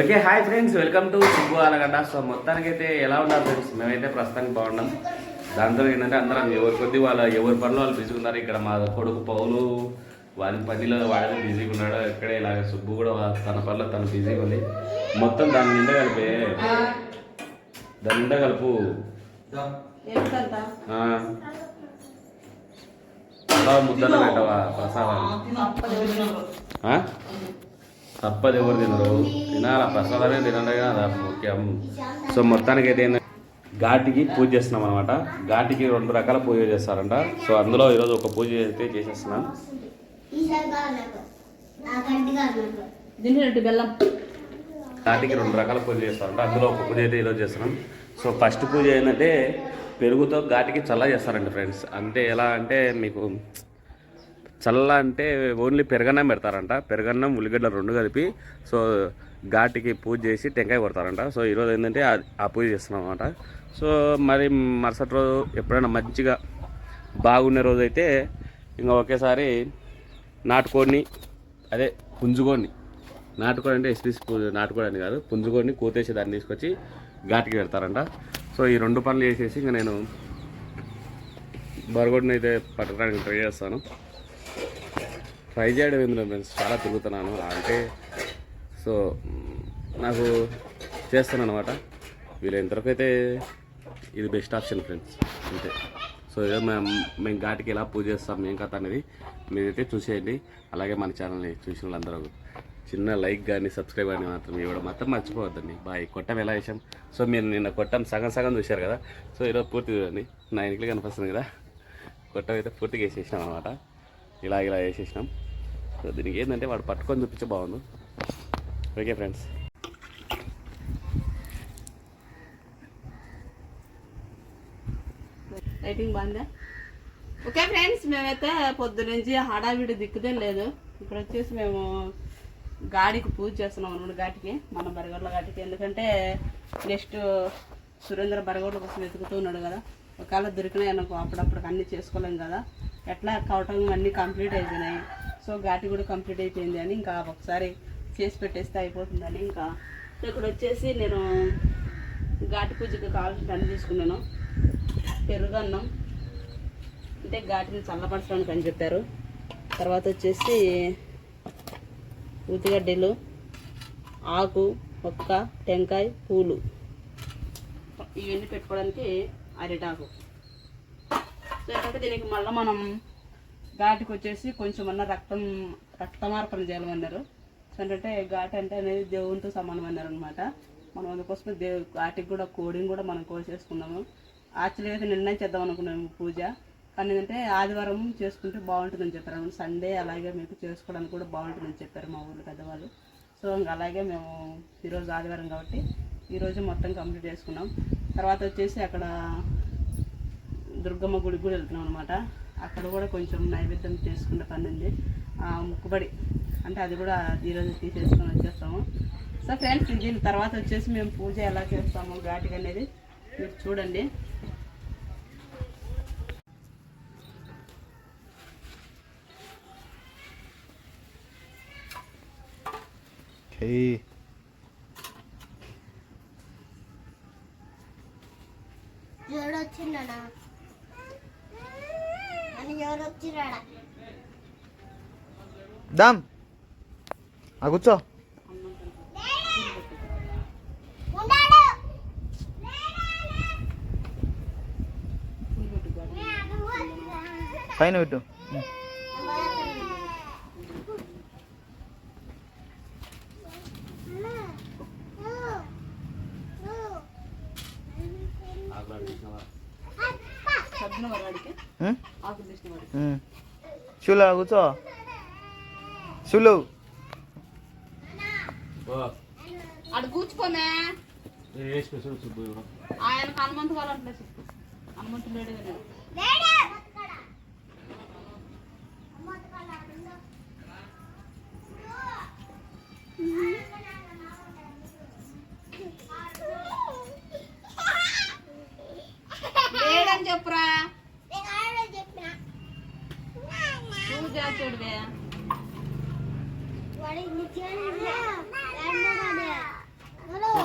Okay hi friends. Welcome to Subbu Allagadda so మొత్తానికి అయితే ఎలా ఉన్నారు ఫ్రెండ్స్? మేమైతే ప్రస్తుతానికి బాగున్నాం. దాంతో ఏంటంటే అందరం ఎవరి కొద్ది వాళ్ళ ఎవరి పనులు వాళ్ళు బిజీగా ఉన్నారు. ఇక్కడ మా కొడుకు పౌలు వారి పనిలో వాడే బిజీగా ఉన్నాడు. ఇక్కడే ఇలాగ సుబ్బు కూడా తన పనిలో తను బిజీగా ఉంది. మొత్తం దాని నిండా కలిపే దాని నిండా కలుపు. ముద్దలు పెట్టవా? ప్రసాదం. ఆ? తప్పదు ఎవరు తినరు. తినాల? ప్రసాదమే తినండి కదా. ముఖ్యం సో మొత్తానికి అయితే ఘాటికి పూజ చేస్తున్నాం అనమాట ఘాటికి రెండు రకాల పూజ చేస్తారంట. సో అందులో ఈరోజు ఒక పూజ అయితే చేసేస్తున్నాం. ఘాటికి రెండు రకాల పూజ చేస్తారంట. అందులో ఒక పూజ అయితే ఈరోజు చేస్తున్నాం. సో ఫస్ట్ పూజ ఏంటంటే పెరుగుతో ఘాటికి చల్ల చేస్తారంట ఫ్రెండ్స్. అంటే ఎలా అంటే మీకు చల్ల అంటే ఓన్లీ పెరగన్నం పెడతారంట. పెరగన్నం ఉల్లిగడ్డ రెండు కలిపి సో ఘాటికి పూజ చేసి టెంకాయ కొడతారంట. సో ఈరోజు ఏంటంటే ఆ- ఆ పూజ చేస్తున్నాం అనమాట సో మరి మరుసటి రోజు ఎప్పుడైనా మంచిగా బాగున్న రోజు అయితే ఇంకా ఒకేసారి నాటుకోడిని అదే పుంజుకోడిని. నాటుకోడి అంటే ఎస్పీసీ పూజ నాటుకోడి అని కాదు పుంజుకోడిని కూతేసి దాన్ని తీసుకొచ్చి ఘాటికి పెడతారంట. సో ఈ రెండు పనులు చేసేసి ఇంకా నేను బరగొడిని అయితే పట్టడానికి ట్రై చేస్తాను. ట్రై చేయడం ఎందులో ఫ్రెండ్స్? చాలా తిరుగుతున్నాను. అంటే సో నాకు చేస్తాను అనమాట వీలైనంతవరకు అయితే ఇది బెస్ట్ ఆప్షన్ ఫ్రెండ్స్. అంతే. సో ఏదో మేము మేము ఘాటికి ఎలా పూజ చేస్తాం ఏం కథ అనేది మీరైతే చూసేయండి. అలాగే మన ఛానల్ని చూసిన వాళ్ళందరూ చిన్న లైక్ కానీ సబ్స్క్రైబ్ కానీ మాత్రం ఇవ్వడం మాత్రం మర్చిపోవద్దండి. బాయ్. కొట్టం ఎలా వేసాం సో మీరు నిన్న కొట్టం సగం సగం చూశారు కదా? సో ఈరోజు పూర్తి చూడండి. నా ఇంట్లో కనిపిస్తుంది కదా? కొట్టం అయితే పూర్తిగా వేసేసినాం అనమాట ఇలా ఇలా వేసేసినాం. సో దీనికి ఏంటంటే వాడు పట్టుకొని చూపించే బాగుంది. Okay friends. లైటింగ్ బాగుందా? ఓకే ఫ్రెండ్స్ మేమైతే పొద్దునుంచి హడావిడి దిక్కుదే లేదు. ఇక్కడ వచ్చేసి మేము గాడికి పూజ చేస్తున్నాం అనమాట ఘాటికి మన బరగడ్ల ఘాటికి. ఎందుకంటే నెక్స్ట్ సురేంద్ర బరగడ్ల కోసం వెతుకుతూ ఉన్నాడు కదా. ఒకవేళ దొరికినాయి అనుకో అప్పుడప్పుడు అన్నీ చేసుకోలేం కదా. ఎట్లా కావటం అన్నీ కంప్లీట్ అయిపోయినాయి. సో ఘాటి కూడా కంప్లీట్ అయిపోయింది అని ఇంకా ఒకసారి చేసి పెట్టేస్తే అయిపోతుందని ఇంకా ఇక్కడ వచ్చేసి నేను ఘాటి పూజకి కావాల్సిన అన్ని తీసుకున్నాను. పెరుగన్నం అంటే ఘాటిని చల్లపరచడానికి అని చెప్పారు. తర్వాత వచ్చేసి ఉతిగడ్డలు ఆకు ఒక్క టెంకాయ పూలు. ఇవన్నీ పెట్టుకోవడానికి అరిటాకు సో దీనికి మళ్ళీ మనం ఘాటికి వచ్చేసి కొంచెం అన్న రక్తం రక్తమార్పణ చేయాలన్నారు సో ఏంటంటే ఘాటి అంటే అనేది దేవునితో సమానం అన్నారు అనమాట మనం అందుకోసమే దేవు ఘాటికి కూడా కోడిని కూడా మనం కోసేసుకున్నాము యాక్చువల్గా అయితే నిర్ణయం చేద్దాం అనుకున్నాము పూజ. కానీ ఏంటంటే ఆదివారం చేసుకుంటే బాగుంటుందని చెప్పారు. అనమాట సండే అలాగే మీకు చేసుకోవడానికి కూడా బాగుంటుందని చెప్పారు మా ఊళ్ళో పెద్దవాళ్ళు. సో ఇంకా అలాగే మేము ఈరోజు ఆదివారం కాబట్టి ఈరోజు మొత్తం కంప్లీట్ చేసుకున్నాం. తర్వాత వచ్చేసి అక్కడ దుర్గమ్మ గుడికి కూడా వెళ్తున్నాం అనమాట అక్కడ కూడా కొంచెం నైవేద్యం చేసుకునే పని ఉంది ఆ, ముక్కుబడి. అంటే అది కూడా ఈరోజు తీసేసుకొని వచ్చేస్తాము. సో ఫ్రెండ్స్ దీని తర్వాత వచ్చేసి మేము పూజ ఎలా చేస్తాము ఘాటికి అనేది మీరు చూడండి. వచ్చిరాడా దామ్. ఆ కూర్చో. పైన పెట్టు. ఆడ కూర్చో శివులు అడు కూర్చుకోమే ఆయన హనుమంతు వాళ్ళు హనుమంతు లేడు కదా లేడని చెప్పురా చెప్పిన నువ్వు చేస్తుడివే వాడి సో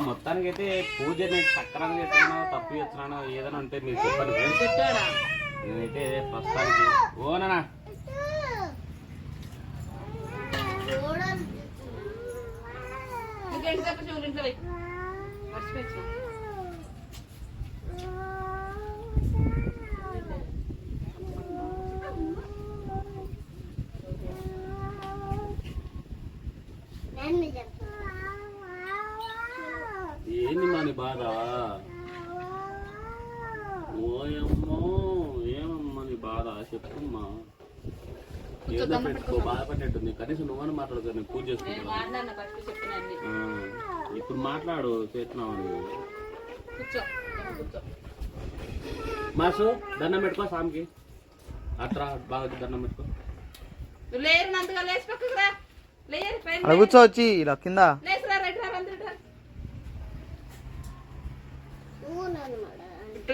మొత్తానికి పూజ నేను సక్రమంగా చేస్తున్నాను తప్పు చేస్తున్నాను ఏదైనా ఉంటే మీరు చెప్పండి నేనైతే ప్రస్తుతానికి ఓనా ఇంకేంటి ఇంట్లో ఏదో పెట్టుకో బాధపడినట్టుంది కనీసం నువ్వని మాట్లాడుకో నేను పూజ నేను చేసుకుంటా మాట్లాడిన ఫస్ట్ చెప్పిన అన్ని ఇప్పుడు మాట్లాడు చేస్తున్నావు నువ్వు? మాసు దండం పెట్టుకో స్వామికి అట్రా బాగా దండం పెట్టుకో. అక్కడ కూర్చో వచ్చి ఇలా కింద.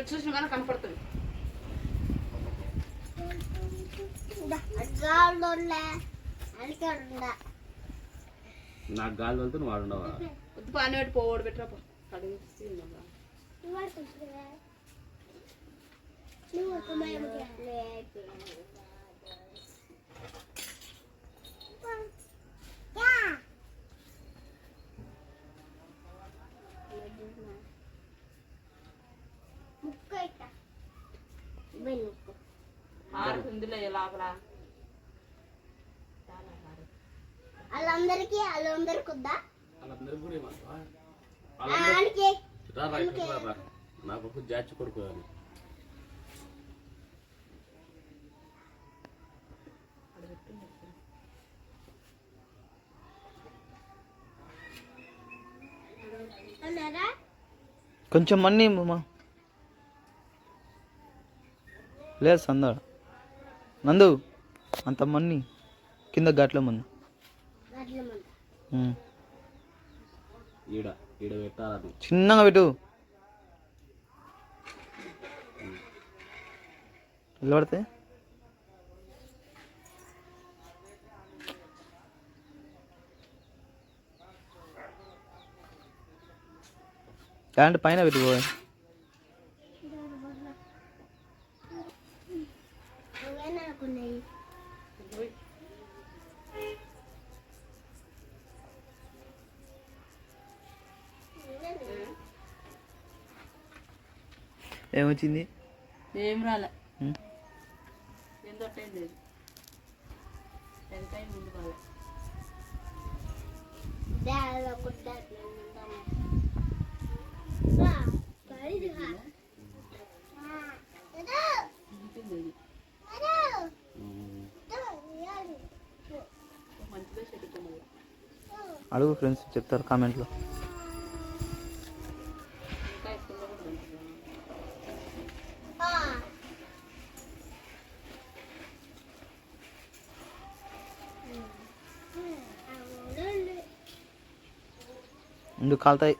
చూసిన కానీ కనపడుతుంది. నాకు గాలి వెళ్తే నువ్వు వాడుండవా వద్దు పాని పెట్టి పోవడు పెట్టరా. కడుగు. ఉందిలే లోపల వాళ్ళందరికీ వాళ్ళందరికి వద్దా కూడా నాకు ఒక జాచి కొడుకు అని అన్నారా? కొంచెం మన్ని మా లేదు సందడ. నందు అంత మన్ని కింద గట్ల మంది చిన్నగా పెట్టు. నిలబడితే? కరెంట్ పైన పెట్టుకో నువ్వేనా అనుకున్నాయి ఏమొచ్చింది ఏం రాలే ఉమ్. ఏం తొట్టేం లేదు టెంకాయ ముందు రాలే దాలో కుట్టాను ఉంటుంది ఇది మంచిగా చెట్టుకున్నది అడుగు ఫ్రెండ్స్ చెప్తారు కామెంట్లో. ముందు కాలుతాయి.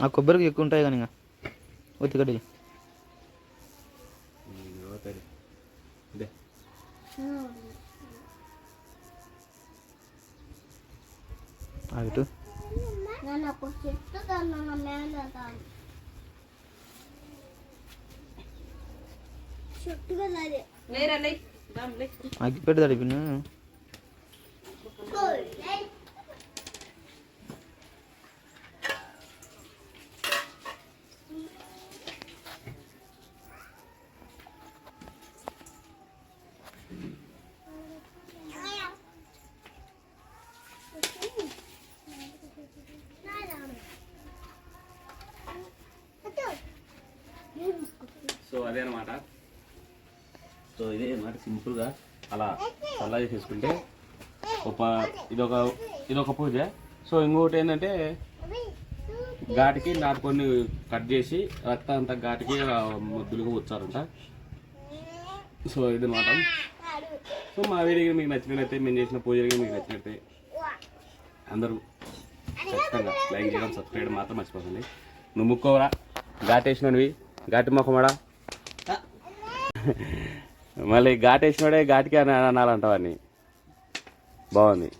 ఆ కొబ్బరికి ఎక్కువ ఉంటాయి కానీ ఇంకా. ఒత్తికడి ఇదే అటు చెట్టు కదా అగ్గి పెట్టి తడిపిన అదే అనమాట సో ఇదే మాట సింపుల్గా అలా చల్లగా చేసుకుంటే ఒక ఇదొక ఇదొక పూజ. సో ఇంకొకటి ఏంటంటే ఘాటికి నాటుకొని కట్ చేసి రక్తం అంతా ఘాటికి ముద్దులుగా వచ్చారంట సో ఇది మాట సో మా వీడియో మీకు నచ్చినట్లయితే మేము చేసిన పూజలకి మీకు నచ్చినట్లయితే అందరూ ఖచ్చితంగా లైక్ చేయడం సబ్స్క్రైబ్ మాత్రం మర్చిపోకండి. నువ్వు ముక్కోవరా ఘాట్ వేసినవి ఘాటి మొక్కమాడా మళ్ళీ ఘాట్ వేసినోడే ఘాటికి అని అనాలంటావని బాగుంది.